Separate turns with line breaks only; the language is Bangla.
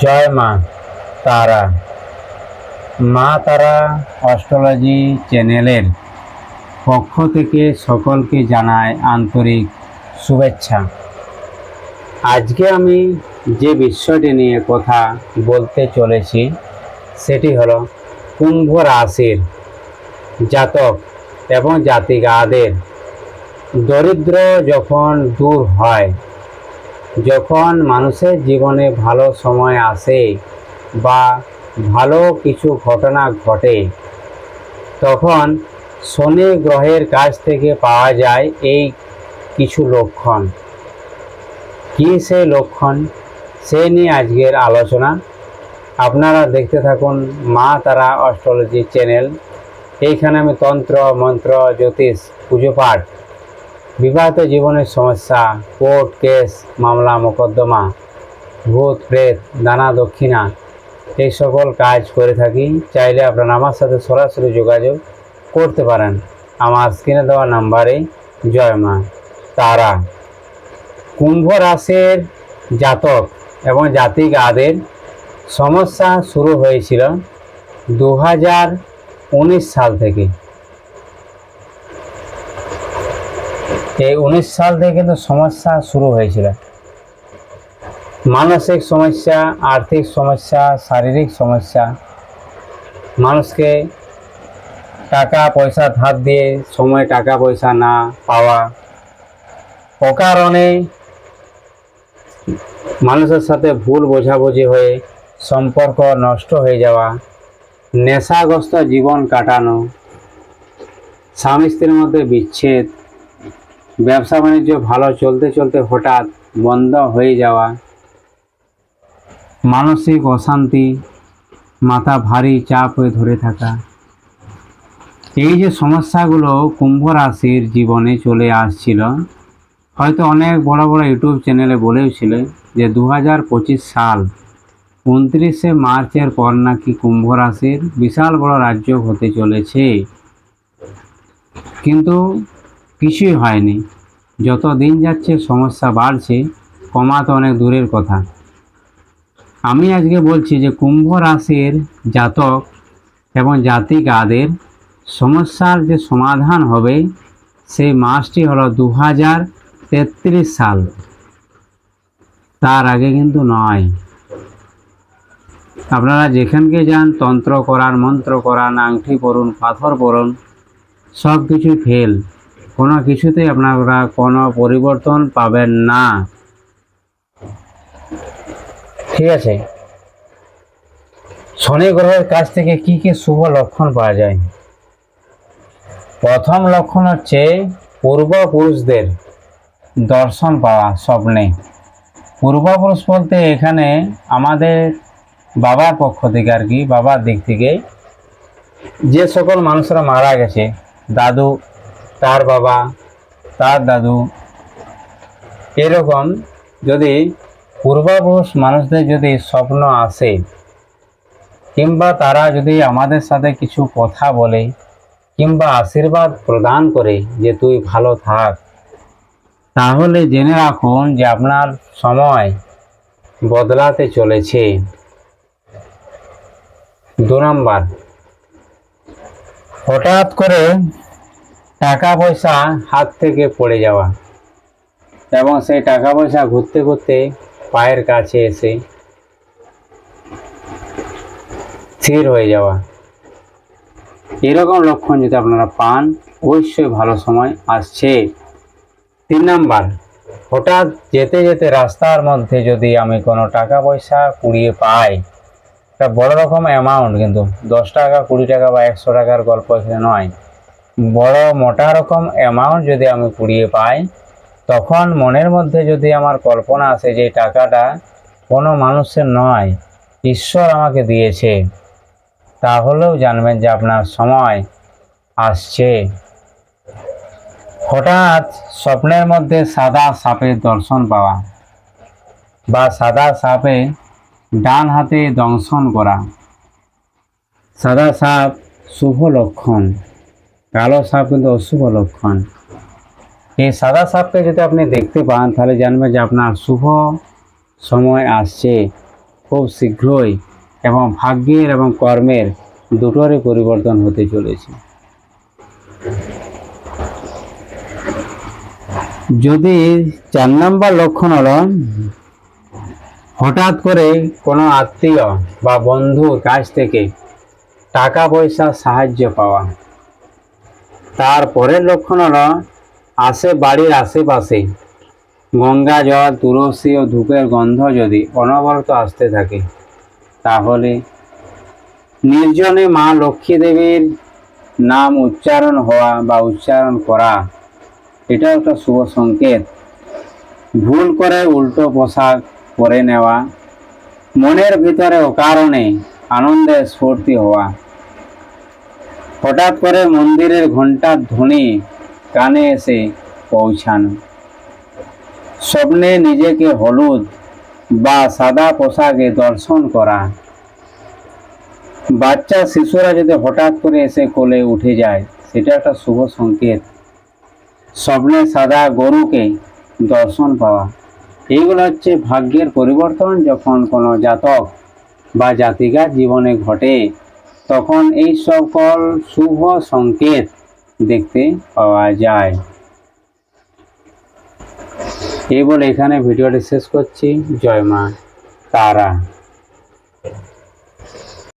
জয় মা তারা। মা তারা অস্ট্রোলজি চ্যানেলের পক্ষ থেকে সকলকে জানায় আন্তরিক শুভেচ্ছা। আজকে আমি যে বিষয়টি নিয়ে কথা বলতে চলেছি, সেটি হলো কুম্ভ রাশির জাতক এবং জাতিকাদের। দরিদ্র যখন দূর হয় যখন মানুষের জীবনে ভালো সময় আসে বা ভালো কিছু ঘটনা ঘটে, তখন শনি গ্রহের কাছ থেকে পাওয়া যায় এই কিছু লক্ষণ। কী সে লক্ষণ? সে নিয়ে আজকের আলোচনা। আপনারা দেখতে থাকুন মা তারা অস্ট্রোলজি চ্যানেল। এইখানে আমি তন্ত্র, মন্ত্র, জ্যোতিষ, পুজো পাঠ বিবাহিত জীবনের সমস্যা, কোর্ট কেস, মামলা, মোকদ্দমা, ভূত, প্রেত দানা দক্ষিণা, এই সকল কাজ করে থাকি। চাইলে আপনারা আমার সাথে সরাসরি যোগাযোগ করতে পারেন। আমার স্ক্রিনে দেওয়া নাম্বারে জয় মা। তারা কুম্ভ রাশির জাতক এবং জাতিকাদের সমস্যা শুরু হয়েছিল দু হাজার উনিশ সাল থেকে। এই উনিশ সাল থেকে কিন্তু সমস্যা শুরু হয়েছিল। মানসিক সমস্যা, আর্থিক সমস্যা, শারীরিক সমস্যা। মানুষকে টাকা পয়সা ধার দিয়ে সময় টাকা পয়সা না পাওয়া। অকারণে মানুষের সাথে ভুল বোঝাবুঝি হয়ে সম্পর্ক নষ্ট হয়ে যাওয়া, নেশাগ্রস্ত জীবন কাটানো স্বামী স্ত্রীর মধ্যে বিচ্ছেদ ব্যবসা বাণিজ্য ভালো চলতে চলতে হঠাৎ বন্ধ হয়ে যাওয়া, মানসিক অশান্তি, মাথা ভারী চাপ হয়ে ধরে থাকা। এই যে সমস্যাগুলো কুম্ভ রাশির জীবনে চলে আসছিল, হয়তো অনেক বড় বড় ইউটিউব চ্যানেলে বলেওছিল যে দু পঁচিশ সাল, উনত্রিশে মার্চের পর নাকি কুম্ভ রাশির বিশাল বড় রাজ্য হতে চলেছে। কিন্তু কিছুই হয়নি। যত দিন যাচ্ছে সমস্যা বাড়ছে, কমা তো অনেক দূরের কথা। আমি আজকে বলছি যে কুম্ভ রাশির জাতক এবং জাতিকাদের সমস্যার যে সমাধান হবে, সেই মাসটি হলো দু হাজার তেত্রিশ সাল। তার আগে কিন্তু নয়। আপনারা যেখানকে যান, তন্ত্র করান, মন্ত্র করান আংটি পরুন, পাথর পরুন সব কিছুই ফেল কোনো কিছুতেই আপনারা কোনো পরিবর্তন পাবেন না। ঠিক আছে। শনি গ্রহের কাছ থেকে কি কি শুভ লক্ষণ পাওয়া যায়? প্রথম লক্ষণ হচ্ছে পূর্বপুরুষদের দর্শন পাওয়া, স্বপ্নে। পূর্বপুরুষ বলতে এখানে আমাদের বাবার পক্ষ থেকে আর কি, বাবার দিক থেকে যে সকল মানুষরা মারা গেছে, দাদু তার বাবা, তার দাদু। এরকম যদি পূর্বপুরুষ মানুষদের যদি স্বপ্ন আসে, কিংবা তারা যদি আমাদের সাথে কিছু কথা বলে, কিংবা আশীর্বাদ প্রদান করে যে তুই ভালো থাক, তাহলে জেনে রাখুন যে আপনার সময় বদলাতে চলেছে। দু নম্বর, হঠাৎ করে টাকা পয়সা হাত থেকে পড়ে যাওয়া এবং সেই টাকা পয়সা ঘুরতে ঘুরতে পায়ের কাছে এসে স্থির হয়ে যাওয়া। এরকম লক্ষণ যদি আপনারা পান, অবশ্যই ভালো সময় আসছে। তিন নাম্বার, হঠাৎ যেতে যেতে রাস্তার মধ্যে যদি আমি কোনো টাকা পয়সা কুড়িয়ে পাই, একটা বড় রকম অ্যামাউন্ট কিন্তু দশ টাকা, কুড়ি টাকা বা একশো টাকার গল্প এখানে নয়। বড় মোটা রকম অ্যামাউন্ট যদি আমি কুড়িয়ে পাই, তখন মনের মধ্যে যদি আমার কল্পনা আসে যে টাকাটা কোনো মানুষের নয়, ঈশ্বর আমাকে দিয়েছে, তাহলেও জানবেন যে আপনার সময় আসছে। হঠাৎ স্বপ্নের মধ্যে সাদা সাপের দর্শন পাওয়া বা সাদা সাপে ডান হাতে দংশন করা। সাদা সাপ শুভ লক্ষণ। কালো সাপ কিন্তু অশুভ লক্ষণ। এই সাদা সাপকে যদি আপনি দেখতে পান, তাহলে জানবেন যে আপনার শুভ সময় আসছে। খুব শীঘ্রই এবং ভাগ্যের এবং কর্মের দুটোরই পরিবর্তন হতে চলেছে। যদি চার নম্বর লক্ষণ হলো, হঠাৎ করে কোনো আত্মীয় বা বন্ধুর কাছ থেকে টাকা পয়সা সাহায্য পাওয়া তারপরের লক্ষণ হলো আশে বাড়ির আশেপাশে। গঙ্গা জল, তুলসী ও ধূপের গন্ধ যদি অনবরত আসতে থাকে, তাহলে নির্জনে মা লক্ষ্মী দেবীর নাম উচ্চারণ হওয়া বা উচ্চারণ করা এটা একটা শুভ সংকেত। ভুল করে উল্টো পোশাক পরে নেওয়া, মনের ভিতরে অকারণে আনন্দের স্ফূর্তি হওয়া হঠাৎ করে মন্দিরের ঘণ্টার ধ্বনি কানে এসে পৌঁছানো। স্বপ্নে নিজেকে হলুদ বা সাদা পোশাকে দর্শন করা। বাচ্চা, শিশুরা যদি হঠাৎ করে এসে কোলে উঠে যায়, সেটা একটা শুভ সংকেত। স্বপ্নে সাদা গরুকে দর্শন পাওয়া। এইগুলো হচ্ছে ভাগ্যের পরিবর্তন যখন কোনো জাতক বা জাতিকার জীবনে ঘটে। তখন এই সকল শুভ সংকেত দেখতে পাওয়া যায়। এই বলে এখানে ভিডিওটি শেষ করছি। জয় মা তারা।